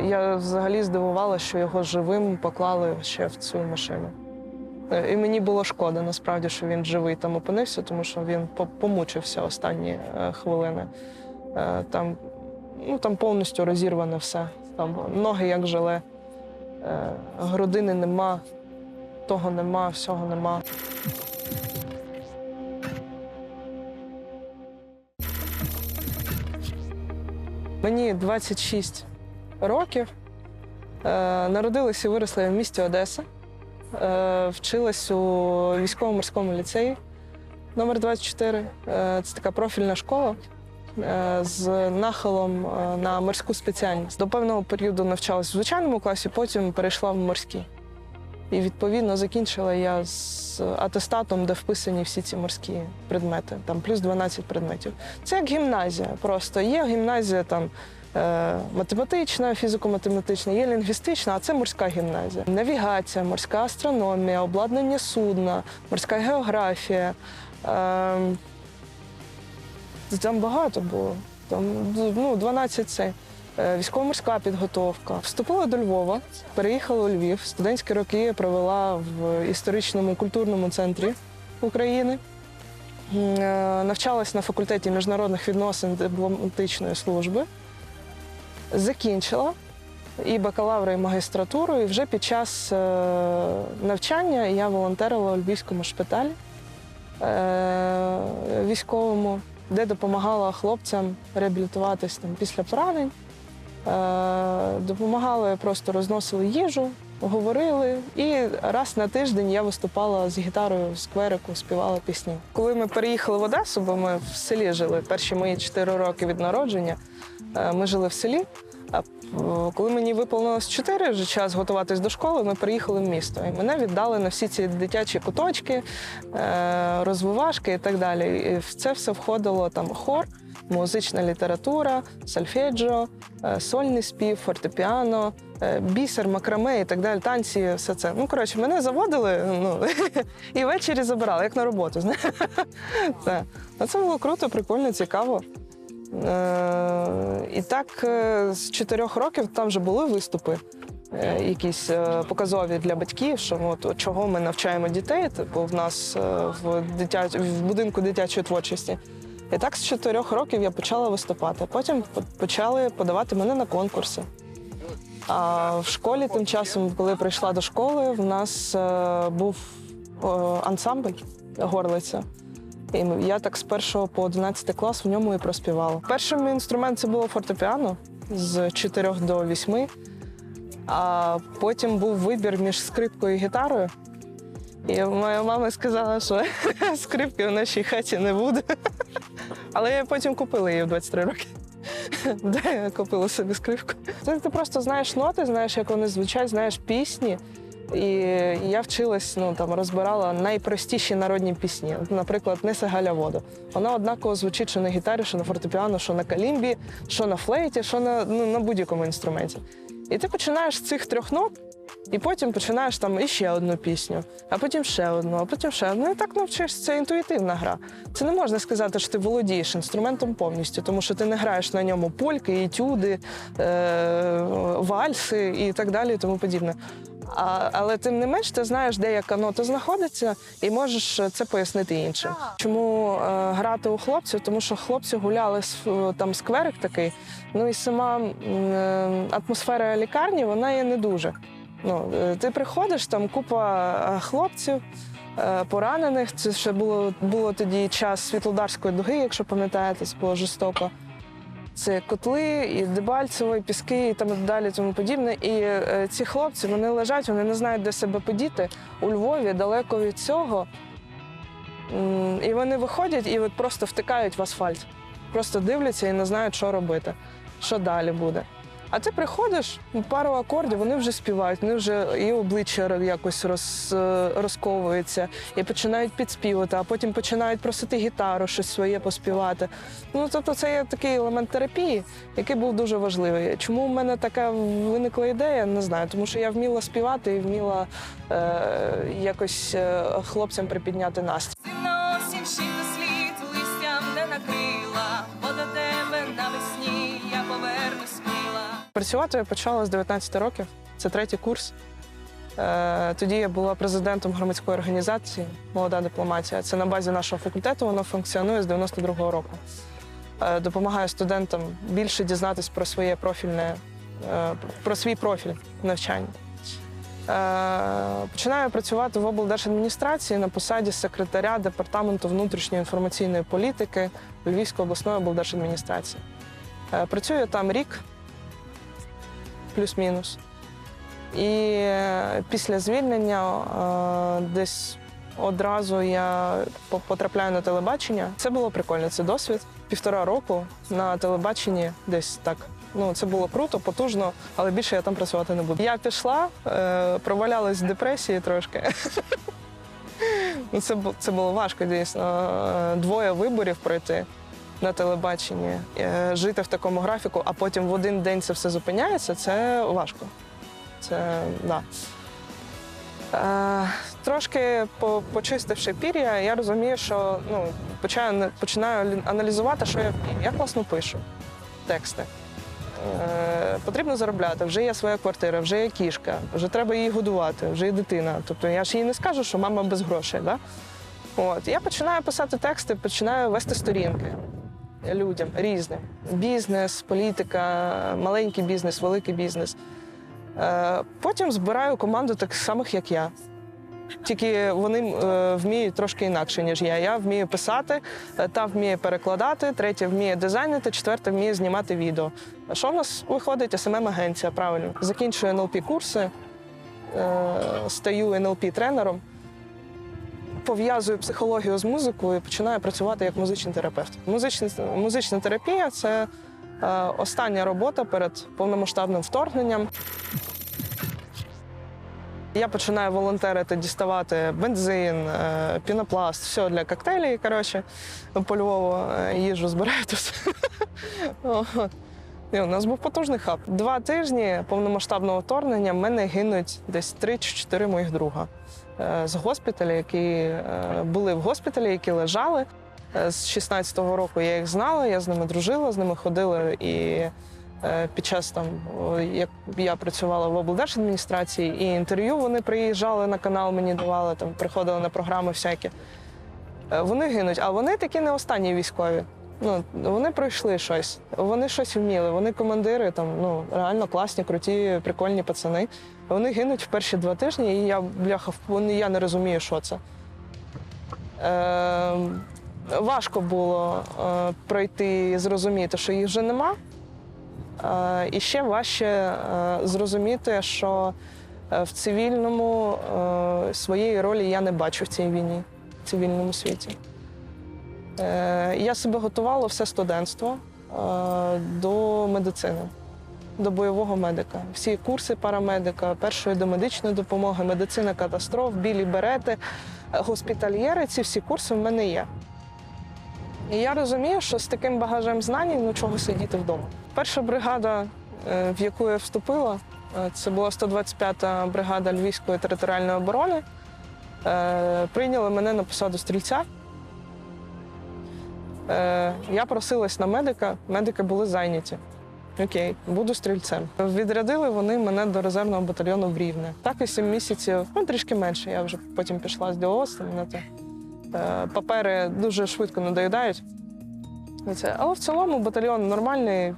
Я взагалі здивувалася, що його живим поклали ще в цю машину. Е, І мені було шкода, насправді, що він живий там опинився, тому що він помучився останні е, хвилини. Е, Там, ну, там повністю розірване все. Там ноги як желе, грудини нема, того нема, всього нема. Мені 26 років. Е, Народилась і виросла в місті Одеса. Е, Вчилась у військово-морському ліцеї номер 24. Е, Це така профільна школа з нахилом на морську спеціальність. До певного періоду навчалась в звичайному класі, потім перейшла в морський. І відповідно закінчила я з атестатом, де вписані всі ці морські предмети, там плюс 12 предметів. Це як гімназія. Просто є гімназія там математична, фізико-математична, є лінгвістична, а це морська гімназія. Навігація, морська астрономія, обладнання судна, морська географія. Е, там багато було. Там ну, 12 це. Е, Військово-морська підготовка. Вступила до Львова, переїхала у Львів. Студентські роки провела в історичному культурному центрі України. Е, Навчалась на факультеті міжнародних відносин дипломатичної служби. Закінчила і бакалавра, і магістратуру. І вже під час е, навчання я волонтерила у Львівському шпиталі е, військовому, де допомагала хлопцям реабілітуватись там, після поранень. Е, Допомагали, просто розносили їжу, говорили. І раз на тиждень я виступала з гітарою в скверику, співала пісні. Коли ми переїхали в Одесу, бо ми в селі жили перші мої чотири роки від народження, ми жили в селі. А е, коли мені виповнилось 4, вже час готуватись до школи, ми приїхали в місто. І мене віддали на всі ці дитячі куточки, е, розвивашки і так далі. І в це все входило там хор, музична література, сольфеджіо, е, сольний спів, фортепіано, е, бісер, макраме і так далі, танці, все це. Ну, коротше, мене заводили ну, і ввечері забирали, як на роботу. Ну, це було круто, прикольно, цікаво. Е, і так е, з чотирьох років там вже були виступи. е, Якісь показові для батьків, що от, чого ми навчаємо дітей, типу в нас в дитя... в будинку дитячої творчості. І так з чотирьох років я почала виступати. Потім почали подавати мене на конкурси. А в школі тим часом, коли прийшла до школи, в нас був ансамбль горлиця. І я так з першого по 11 клас в ньому і проспівала. Перший мій інструмент це було фортепіано з 4 до 8. А потім був вибір між скрипкою і гітарою. І моя мама сказала, що скрипки в нашій хаті не буде. Але я потім купила її в 23 роки. Де я купила собі скрипку. Ти просто знаєш ноти, знаєш, як вони звучать, знаєш пісні. І я вчилась, ну там розбирала найпростіші народні пісні. Наприклад, «Неси Галя воду. Вона однаково звучить що на гітарі, що на фортепіано, що на калімбі, що на флейті, що на, ну, на будь-якому інструменті. І ти починаєш з цих трьох нот, і потім починаєш там іще одну пісню, а потім ще одну, а потім ще одну. І так навчишся. Це інтуїтивна гра. Це не можна сказати, що ти володієш інструментом повністю, тому що ти не граєш на ньому польки, етюди, е- вальси і так далі, і тому подібне. А, але тим не менш, ти знаєш, де яка нота знаходиться, і можеш це пояснити іншим. Чому е, грати у хлопців? Тому що хлопці гуляли с- там скверик такий. Ну і сама е, атмосфера лікарні вона є не дуже. Ну, е, ти приходиш, там купа е, хлопців. е, Поранених, це ще було, було тоді час Світлодарської дуги, якщо пам'ятаєте, це було жорстоко. Це котли, і Дебальцево, і піски, і там далі, тому подібне. І ці хлопці вони лежать, вони не знають, де себе подіти у Львові, далеко від цього. І вони виходять і от просто втикають в асфальт. Просто дивляться і не знають, що робити, що далі буде. А ти приходиш, пару акордів, вони вже співають, вони вже і обличчя якось роз, е, розковується, і починають підспівати, а потім починають просити гітару, щось своє поспівати. Ну, тобто це є такий елемент терапії, який був дуже важливий. Чому в мене така виникла ідея, не знаю, тому що я вміла співати і вміла е, якось е, хлопцям припідняти настрій. Працювати я почала з 19 років, це третій курс. Е, Тоді я була президентом громадської організації Молода дипломатія. Це на базі нашого факультету, воно функціонує з 92-го року. Е, Допомагаю студентам більше дізнатись про своє профільне, е, про свій профіль навчання. Починаю працювати в облдержадміністрації на посаді секретаря департаменту внутрішньої інформаційної політики Львівської обласної облдержадміністрації. Працюю там рік, плюс-мінус. І е, після звільнення е, десь одразу я потрапляю на телебачення. Це було прикольно, це досвід. Півтора року на телебаченні десь так. Ну, це було круто, потужно, але більше я там працювати не буду. Я пішла, е, провалялась в депресії трошки. Ну, це, було важко, дійсно. Двоє виборів пройти на телебаченні, е, жити в такому графіку, а потім в один день це все зупиняється, це важко. Це да. Е, трошки по- почистивши пір'я, я розумію, що ну, починаю, починаю аналізувати, що я вмію. Я класно пишу тексти. Е, потрібно заробляти, вже є своя квартира, вже є кішка, вже треба її годувати, вже є дитина. Тобто я ж їй не скажу, що мама без грошей. Да? От. Я починаю писати тексти, починаю вести сторінки людям різним. Бізнес, політика, маленький бізнес, великий бізнес. Е, Потім збираю команду так самих, як я. Тільки вони е, вміють трошки інакше, ніж я. Я вмію писати, е, та вміє перекладати, третя вміє дизайнити, четверта вміє знімати відео. Що в нас виходить? smm агенція правильно. Закінчую НЛП курси, стаю НЛП тренером, пов'язую психологію з музикою і починаю працювати як музичний терапевт. Музична, музична терапія це е, остання робота перед повномасштабним вторгненням. Я починаю волонтерити, діставати бензин, е, пінопласт, все для коктейлів. Коротше, по Львову е, їжу збираю тут. І у нас був потужний хаб. Два тижні повномасштабного вторгнення в мене гинуть десь три чи чотири моїх друга е, з госпіталя, які е, були в госпіталі, які лежали. Е, З 16-го року я їх знала, я з ними дружила, з ними ходила і під час там, як я працювала в облдержадміністрації, і інтерв'ю вони приїжджали на канал, мені давали, там приходили на програми всякі. Вони гинуть, а вони такі не останні військові. Ну, вони пройшли щось, вони щось вміли, вони командири, там, ну, реально класні, круті, прикольні пацани. Вони гинуть в перші два тижні, і я, бляха, вони, я не розумію, що це. Е, важко було е, пройти і зрозуміти, що їх вже нема. Е, і ще важче е, зрозуміти, що е, в цивільному е, своєї ролі я не бачу в цій війні, в цивільному світі. Е, Я себе готувала все студентство е, до медицини, до бойового медика. Всі курси парамедика, першої домедичної допомоги, медицина катастроф, білі берети, госпітальєри. Ці всі курси в мене є. І я розумію, що з таким багажем знань ну чого сидіти вдома. Перша бригада, е, в яку я вступила, це була 125-та бригада Львівської територіальної оборони. Прийняли мене на посаду стрільця. Е, Я просилась на медика, медики були зайняті. Окей, буду стрільцем. Відрядили вони мене до резервного батальйону в Рівне. Так і сім місяців, ну трішки менше. Я вже потім пішла з діловодства. Мене це е, папери дуже швидко надоїдають. Але в цілому батальйон нормальний,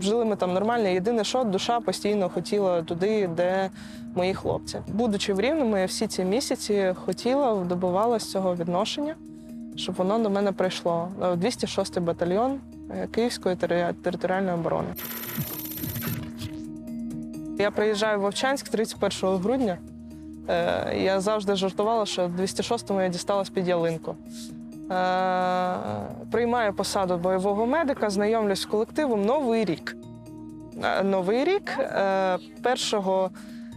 жили ми там нормально. Єдине, що душа постійно хотіла туди, де мої хлопці. Будучи в Рівному, я всі ці місяці хотіла, добивалась цього відношення, щоб воно до мене прийшло. Е, 206-й батальйон е, Київської територіальної оборони. Я приїжджаю в Вовчанськ 31 грудня. Е, Я завжди жартувала, що 206-му я дісталась під ялинку. Е, Приймаю посаду бойового медика, знайомлюсь з колективом Новий рік. Новий рік. е, 1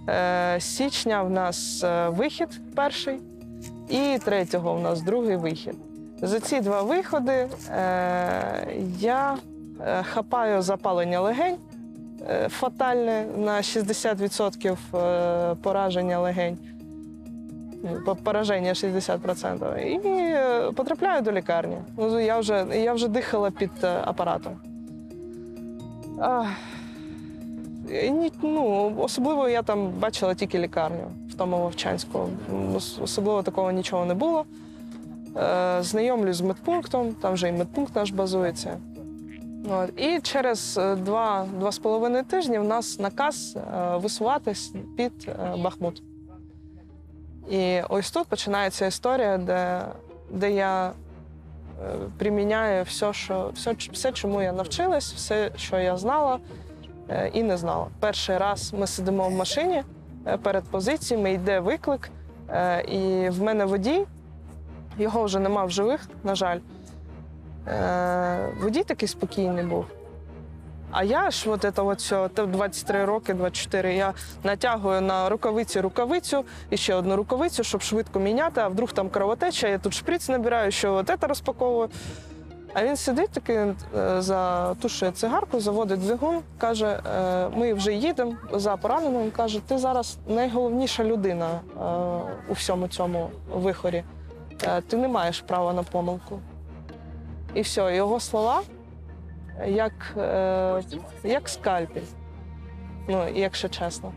е, січня в нас вихід перший, і 3 у нас другий вихід. За ці два виходи е, я е, хапаю запалення легень е, фатальне на 60% е, пораження легень. Ну, Пораження 60%. І е, потрапляю до лікарні. Ну, я, вже, я вже дихала під е, апаратом. Ах, ну, особливо я там бачила тільки лікарню в тому Вовчанську. Особливо такого нічого не було. Е, знайомлюсь з медпунктом, там вже і медпункт наш базується. От. І через е, два, два з половиною тижні в нас наказ е, висуватись під е, Бахмут. І ось тут починається історія, де, де я е, приміняю все, що, все, все, чому я навчилась, все, що я знала е, і не знала. Перший раз ми сидимо в машині е, перед позиціями, йде виклик, е, і в мене водій, його вже нема в живих, на жаль. Е, Водій такий спокійний був. А я ж от це от все, 23 роки, 24, я натягую на рукавиці рукавицю і ще одну рукавицю, щоб швидко міняти, а вдруг там кровотеча, я тут шприц набираю, що от це розпаковую. А він сидить такий, е, затушує цигарку, заводить двигун, каже: е, ми вже їдемо за пораненим. Каже, ти зараз найголовніша людина е, у всьому цьому вихорі. Е, Ти не маєш права на помилку. І все, його слова як, е, як скальпель, ну, якщо чесно.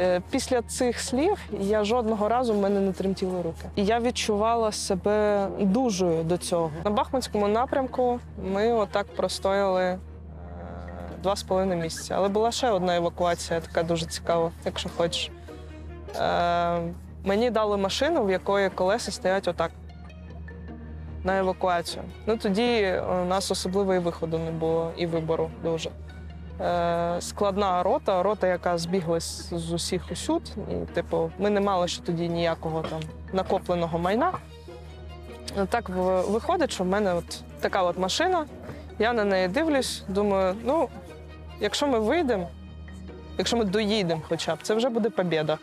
Е, Після цих слів я жодного разу в мене не тремтіли руки. І я відчувала себе дужою до цього. На Бахмутському напрямку ми отак простояли е, два з половиною місяці. Але була ще одна евакуація, така дуже цікава, якщо хочеш. Мені дали машину, в якої колеса стоять отак. На евакуацію. Ну тоді у нас особливо і виходу не було, і вибору дуже. Е, складна рота, рота, яка збіглась з усіх усюд. І, типу, ми не мали ще тоді ніякого там накопленого майна. Ну, Так виходить, що в мене от така от машина. Я на неї дивлюсь, думаю, ну, якщо ми вийдемо, якщо ми доїдемо хоча б, це вже буде побіда.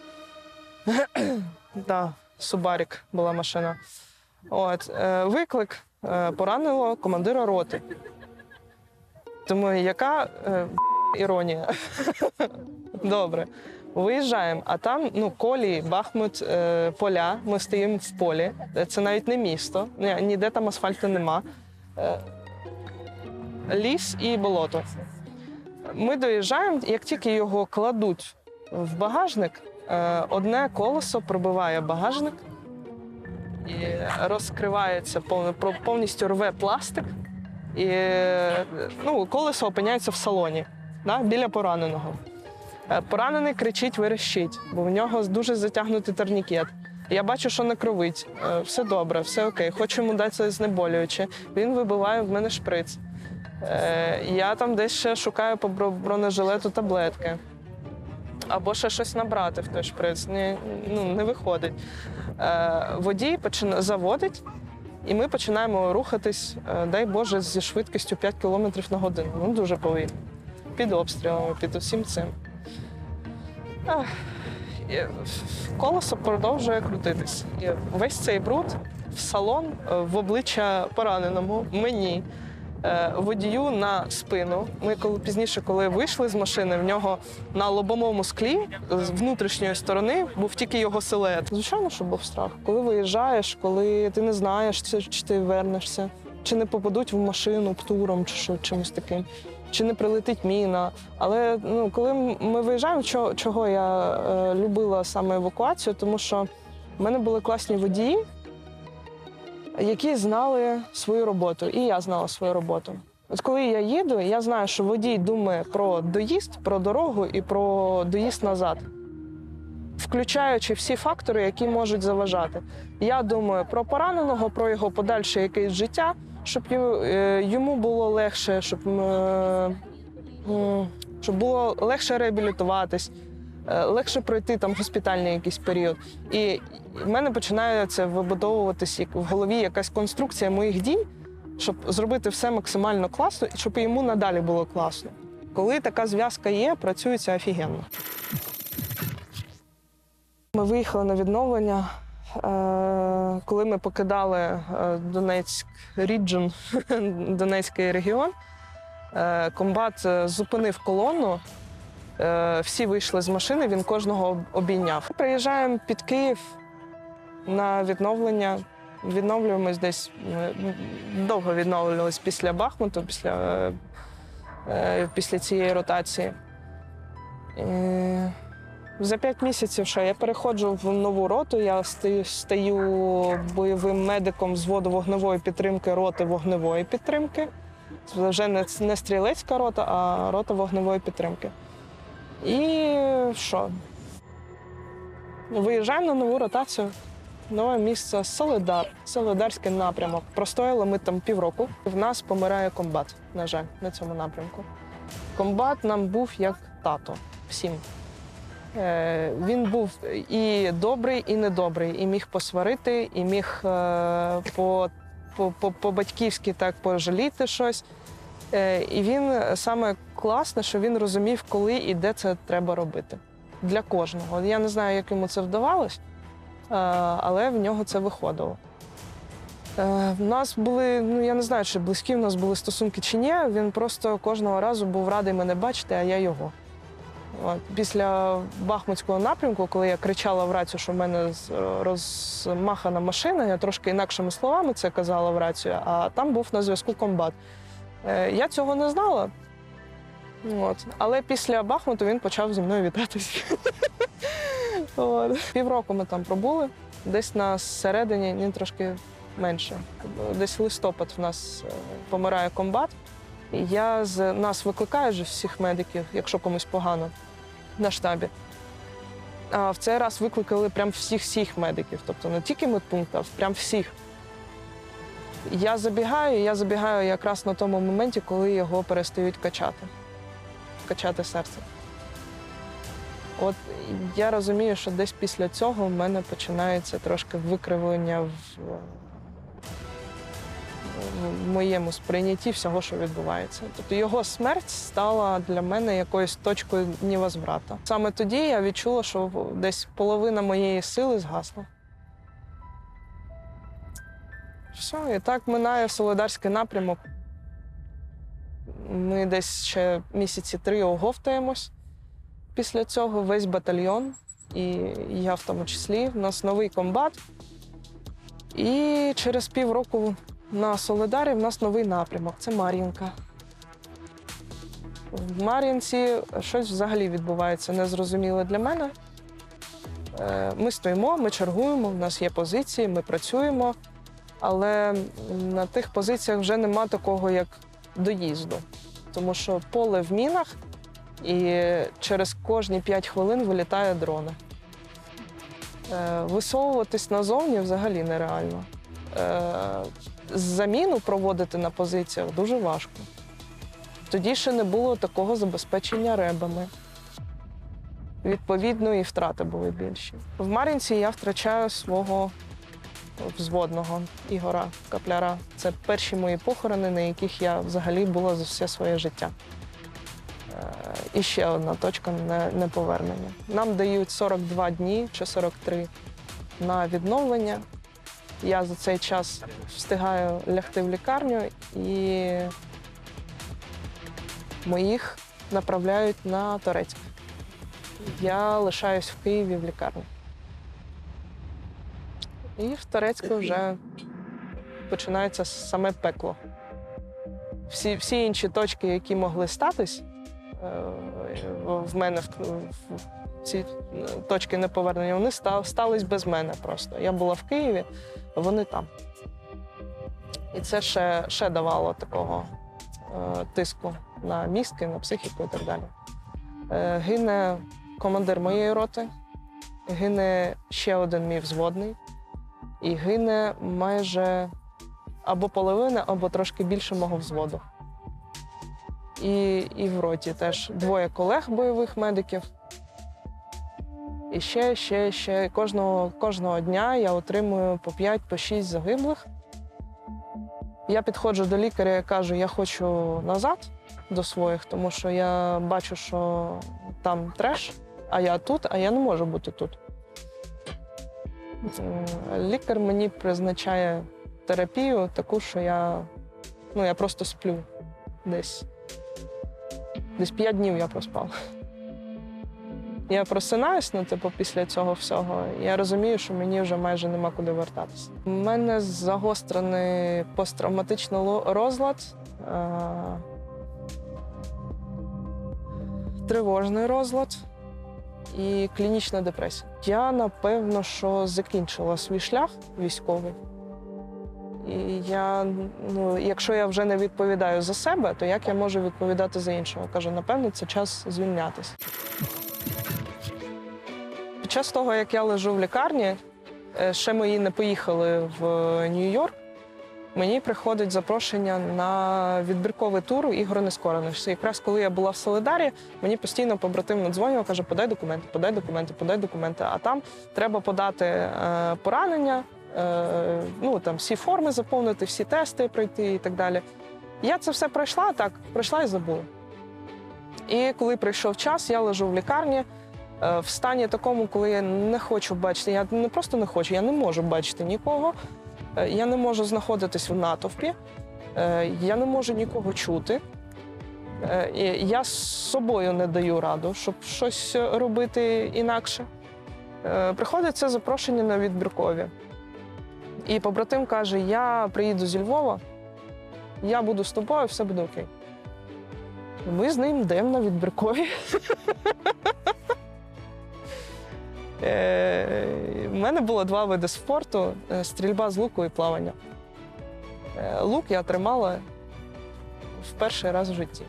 да, Субарік була машина. От, е, виклик е, поранило командира роти. Тому яка е, іронія? Добре. Виїжджаємо, а там ну, колії, Бахмут, е, поля. Ми стоїмо в полі. Це навіть не місто, ні- ніде там асфальту нема. Е, ліс і болото. Ми доїжджаємо, як тільки його кладуть в багажник, одне колесо пробиває багажник і розкривається повністю рве пластик, і е, ну, колесо опиняється в салоні да, біля пораненого. Е, Поранений кричить, верещить, бо в нього дуже затягнутий турнікет. Я бачу, що не кровить. Е, Все добре, все окей. Хочу йому дати знеболююче. Він вибиває в мене шприц. Е, Я там десь ще шукаю по бронежилету таблетки. Або ще щось набрати в той шприц. Не, ну, не виходить. Е, Водій почина... заводить, і ми починаємо рухатись, е, дай Боже, зі швидкістю 5 км на годину. Ну, дуже повільно. Під обстрілами, під усім цим. Ах, Колесо продовжує крутитись. І весь цей бруд в салон, е, в обличчя пораненому, мені, водію на спину. Ми коли пізніше, коли вийшли з машини, в нього на лобовому склі з внутрішньої сторони був тільки його силует. Звичайно, що був страх. Коли виїжджаєш, коли ти не знаєш, чи, чи ти вернешся, чи не попадуть в машину птуром, чи що, чимось таким. Чи не прилетить міна. Але ну, коли ми виїжджаємо, чого, чого я е, любила саме евакуацію, тому що в мене були класні водії, які знали свою роботу, і я знала свою роботу. От коли я їду, я знаю, що водій думає про доїзд, про дорогу і про доїзд назад, включаючи всі фактори, які можуть заважати. Я думаю про пораненого, про його подальше якесь життя, щоб е, йому було легше, щоб, е, щоб було легше реабілітуватись. Е, Легше пройти там госпітальний якийсь період. І в мене починає це вибудовуватись в голові якась конструкція моїх дій, щоб зробити все максимально класно і щоб йому надалі було класно. Коли така зв'язка є, працюється офігенно. Ми виїхали на відновлення. е, Коли ми покидали е, Донецьк Ріджин, Донецький регіон, комбат зупинив колону. Е, Всі вийшли з машини, він кожного обійняв. Приїжджаємо під Київ на відновлення. Відновлюємось десь е, довго відновлювалися після Бахмуту, після, е, після цієї ротації. Е, За п'ять місяців що я переходжу в нову роту. Я стаю, бойовим медиком взводу вогневої підтримки роти вогневої підтримки. Це вже не стрілецька рота, а рота вогневої підтримки. І що? Виїжджаємо на нову ротацію. Нове місце Солидар, Солидарський напрямок. Простояли ми там півроку. В нас помирає комбат, на жаль, на цьому напрямку. Комбат нам був як тато всім. Е, він був і добрий, і недобрий, і міг посварити, і міг е, по, по, по, по-батьківськи так пожаліти щось. Е, і він саме класне, що він розумів, коли і де це треба робити. Для кожного. Я не знаю, як йому це вдавалось, е, але в нього це виходило. Е, В нас були, ну я не знаю, чи близькі в нас були стосунки чи ні. Він просто кожного разу був радий мене бачити, а я його. От. Після Бахмутського напрямку, коли я кричала в рацію, що в мене розмахана машина, я трошки інакшими словами це казала в рацію, а там був на зв'язку комбат. Е, Я цього не знала. От. Але після Бахмуту він почав зі мною вітатися. Півроку ми там пробули, десь на середині, ні, трошки менше. Десь листопад в нас е, помирає комбат. Я з нас викликаю ж всіх медиків, якщо комусь погано на штабі. А в цей раз викликали прям всіх-всіх медиків, тобто не тільки медпункт, а прям всіх. Я забігаю, я забігаю якраз на тому моменті, коли його перестають качати, качати серце. От я розумію, що десь після цього в мене починається трошки викривлення в, в моєму сприйнятті всього, що відбувається. Тобто його смерть стала для мене якоюсь точкою невозврата. Саме тоді я відчула, що десь половина моєї сили згасла. Все, і так минає Солидарський напрямок. Ми десь ще місяці три оговтаємось. Після цього весь батальйон, і я в тому числі. У нас новий комбат. І через півроку на Солидарі в нас новий напрямок це Мар'їнка. В Мар'їнці щось взагалі відбувається незрозуміле для мене. Е, Ми стоїмо, ми чергуємо, в нас є позиції, ми працюємо, але на тих позиціях вже нема такого, як доїзду. Тому що поле в мінах, і через кожні 5 хвилин вилітає дрона. Е, Висовуватись назовні взагалі нереально. Е, Заміну проводити на позиціях дуже важко. Тоді ще не було такого забезпечення ребами. Відповідно, і втрати були більші. В Мар'їнці я втрачаю свого взводного Ігора Капляра. Це перші мої похорони, на яких я взагалі була за все своє життя. Е, І ще одна точка неповернення. Нам дають 42 дні чи 43 на відновлення. Я за цей час встигаю лягти в лікарню і моїх направляють на Торецьк. Я лишаюсь в Києві в лікарні. І в Торецьку вже починається саме пекло. Всі, всі інші точки, які могли статись, е, в мене в, ці точки неповернення, вони стались без мене просто. Я була в Києві, вони там. І це ще, ще давало такого е, тиску на мізки, на психіку і так далі. Е, гине командир моєї роти, гине ще один мій взводний, і гине майже або половина, або трошки більше мого взводу. І, і в роті теж двоє колег бойових медиків. І ще, ще, ще кожного, кожного дня я отримую по 5 по 6 загиблих. Я підходжу до лікаря і кажу, я хочу назад до своїх, тому що я бачу, що там треш, а я тут, а я не можу бути тут. М, Лікар мені призначає терапію, таку, що я, ну, я просто сплю десь. Десь 5 днів я проспав. Я просинаюсь, ну, типу, після цього всього. Я розумію, що мені вже майже нема куди вертатися. У мене загострений посттравматичний розлад. Е, тривожний розлад і клінічна депресія. Я напевно, що закінчила свій шлях військовий. І я, ну, якщо я вже не відповідаю за себе, то як я можу відповідати за іншого? Кажу, напевно, це час звільнятися. Під час того, як я лежу в лікарні, е, ще мої не поїхали в Нью-Йорк. Мені приходить запрошення на відбірковий тур ігор нескорених. Якраз коли я була в Солидарі, мені постійно побратим надзвонював, каже, подай документи, подай документи, подай документи. А там треба подати е, поранення, е, ну там всі форми заповнити, всі тести пройти і так далі. Я це все пройшла так, пройшла і забула. І коли прийшов час, я лежу в лікарні е, в стані такому, коли я не хочу бачити. Я не просто не хочу, я не можу бачити нікого. Е, Я не можу знаходитись в натовпі, е, я не можу нікого чути. Е, Я з собою не даю раду, щоб щось робити інакше. Приходить це запрошення на відбіркові. І побратим каже: Я приїду зі Львова, я буду з тобою, все буде окей. Ми з ним йдемо на відбіркові. Е, У мене було два види спорту: е, стрільба з луку і плавання. Е, Лук я тримала в перший раз в житті.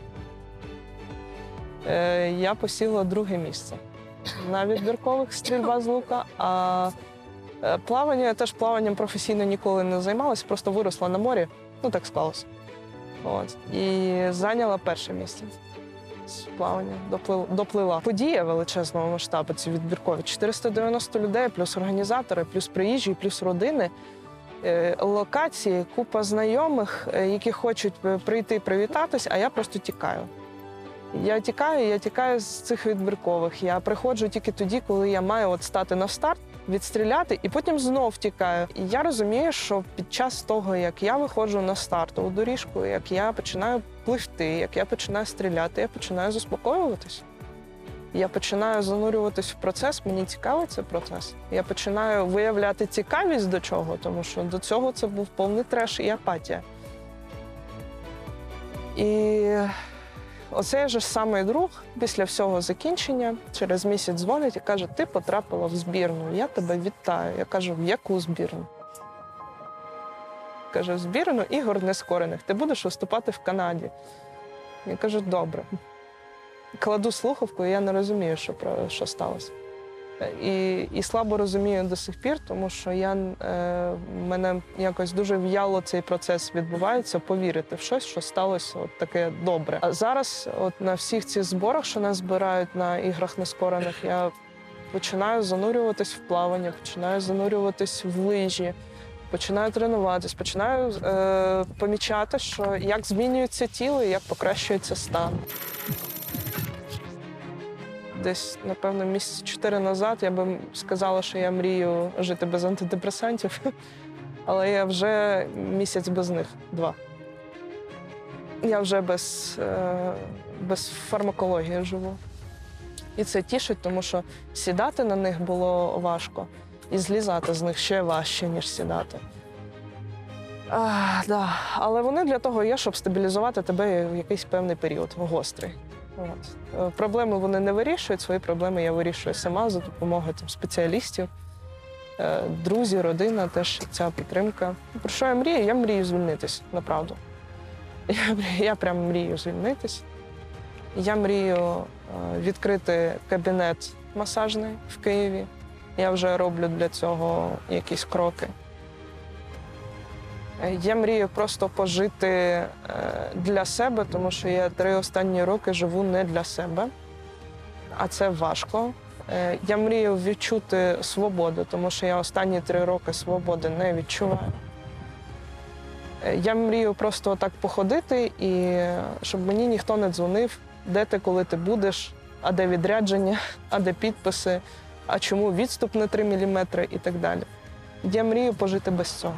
Е, Я посіла друге місце на відбіркових стрільба з лука. А е, плавання я теж плаванням професійно ніколи не займалася, просто виросла на морі. Ну так склалося. От. І зайняла перше місце з плавання, доплила. Подія величезного масштабу, ці відбіркові. 490 людей, плюс організатори, плюс приїжджі, плюс родини. Е, Локації, купа знайомих, е, які хочуть е, прийти привітатись, а я просто тікаю. Я тікаю, я тікаю з цих відбіркових. Я приходжу тільки тоді, коли я маю от стати на старт, відстріляти, і потім знов тікаю. І я розумію, що під час того, як я виходжу на стартову доріжку, як я починаю пливти, як я починаю стріляти, я починаю заспокоюватись. Я починаю занурюватись в процес, мені цікавий цей процес. Я починаю виявляти цікавість до чого, тому що до цього це був повний треш і апатія. І оцей же самий друг після всього закінчення через місяць дзвонить і каже: Ти потрапила в збірну, я тебе вітаю. Я кажу, в яку збірну? Каже, в збірну ігор нескорених. Ти будеш виступати в Канаді. Я кажу, добре. Кладу слухавку, і я не розумію, що, що сталося. І, і слабо розумію до сих пір, тому що я, е, мене якось дуже в'яло цей процес відбувається, повірити в щось, що сталося от таке добре. А зараз, от на всіх цих зборах, що нас збирають на іграх нескорених, я починаю занурюватись в плавання, починаю занурюватись в лижі, починаю тренуватись, починаю е, помічати, що як змінюється тіло і як покращується стан. Десь, напевно, місяці чотири назад я би сказала, що я мрію жити без антидепресантів, але я вже місяць без них два. Я вже без, е, без фармакології живу. І це тішить, тому що сідати на них було важко, і злізати з них ще важче, ніж сідати. А, да. Але вони для того є, щоб стабілізувати тебе в якийсь певний період, гострий. От. Е, Проблеми вони не вирішують, свої проблеми я вирішую сама за допомогою там, спеціалістів, Е, друзі, родина, теж ця підтримка. Про що я мрію? Я мрію звільнитись, направду. Я, я прям мрію звільнитись. Я мрію е, відкрити кабінет масажний в Києві. Я вже роблю для цього якісь кроки. Е, Я мрію просто пожити е, для себе, тому що я три останні роки живу не для себе, а це важко. Е, Я мрію відчути свободу, тому що я останні три роки свободи не відчуваю. Я мрію просто так походити і щоб мені ніхто не дзвонив, де ти, коли ти будеш, а де відрядження, а де підписи, а чому відступ на 3 мм і так далі. Я мрію пожити без цього.